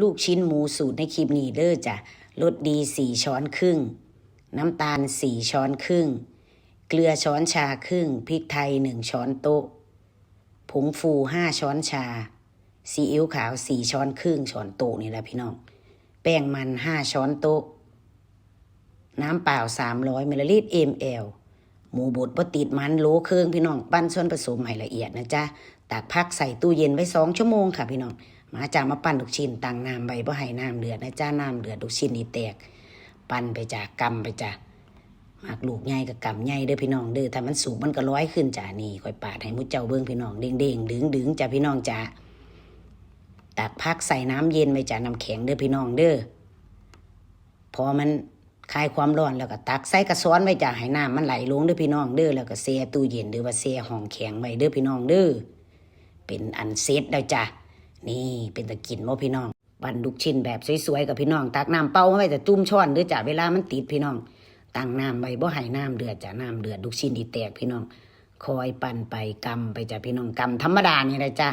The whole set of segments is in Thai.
ลูกชิ้นหมูสูตรในคลิปนี้เด้อจ้ะรสดีสี่ช้อนครึ่ง น้ำตาลสี่ช้อนครึ่ง เกลือช้อนชาครึ่ง พริกไทยหนึ่งช้อนโต๊ะ ผงฟูห้าช้อนชา ซีอิ๊วขาวสี่ช้อนครึ่งช้อนโต๊ะนี่แหละพี่น้อง แป้งมันห้าช้อนโต๊ะ น้ำเปล่าสามร้อยมิลลิลิตร ml หมูบดบะติดมันโลเครื่องพี่น้อง ปั้นส่วนผสมให้ละเอียดนะจ๊ะตากพักใส่ตู้เย็นไว้สองชั่วโมงค่ะพี่น้อง มาจ้ามาปั้นลูกชิ้นตังน้ำใบบ่ให้น้ำเดือดนะจ้าน้ำเดือดลูกชิ้นนี่แตก ปั้นไปจ้ากำไปจ้าหมากลูกใหญ่กับกำใหญ่เด้อพี่น้องเด้อถ้ามันสูงมันก็ร้อยขึ้นจ้านี่คอยปาดให้มุดเจ้าเบิ้งพี่น้องเด้งเด้งดึงดึงจ้าพี่น้องจ้าตักพักใส่น้ำเย็นไปจ้าน้ำแข็งเด้อพี่น้องเด้อพอมันคลายความร้อนแล้วก็ตักใส่กระซ้อนไว้จ้าให้น้ำมันไหลลงเด้อพี่น้องเด้อแล้วก็แช่ตู้เย็นหรือว่าแช่ห้องแข็งไว้เด้อพี่น้องเด้อเป็นอันเซตแล้วจ้า นี่เป็นตะกินว่พี่น้องปั่นลูกชิ้นแบบสวยๆกับพี่น้อง ตักน้ำเป่าไว้แต่จุ่มช้อนเด้อจ้ะเวลามันติดพี่น้องตั้งน้ำไว้บ่ให้น้ำเดือดจ้ะน้ำเดือดลูกชิ้นที่แตกพี่น้อง คอยปั่นไปกำไปจ้ะพี่น้องกำธรรมดานี่แหละจ้ะ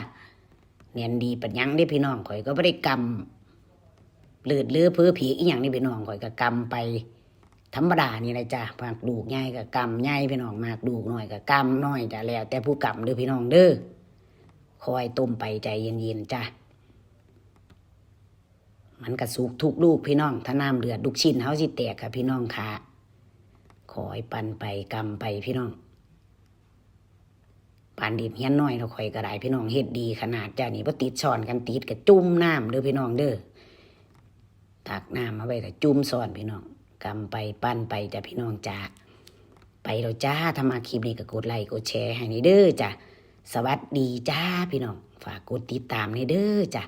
เนียนดีปัญญังได้พี่น้องข่อยก็ไม่ได้กำเลือดเลือเพื่อผีอีหยังนี่พี่น้องข่อยก็กำไป ธรรมดานี่แหละจ้ะมากดูกใหญ่กับกำใหญ่พี่น้องมากดูกหน่อยกับกำน้อยจ้ะแล้ว แต่ผู้กำเด้อพี่น้องเด้อ คอยต้มไปใจเย็นๆจ้ะมันกระสุกทุกลูกพี่น้อง ถ้าน้ำเดือดลูกชิ้นเฮาสิแตกค่ะพี่น้องค่ะคอยปั่นไปกำไปพี่น้องปานดิบเฮียนน้อยเราคอยกระไดพี่น้องเฮ็ดดีขนาดจ้านี่บ่ติดช้อนกันติดกับจุ่มน้ำเด้อพี่น้องเด้อตักน้ำมาไว้กับจุ่มซ้อนพี่น้องกำไปปั้นไปจ้ะพี่น้องจ้าไปเราจ้าถ้ามาคลิปนี้ก็กดไลค์กดแชร์ให้นี่เด้อจ้ะ สวัสดีจ้าพี่น้อง ฝากกดติดตามนี่เด้อจ้ะ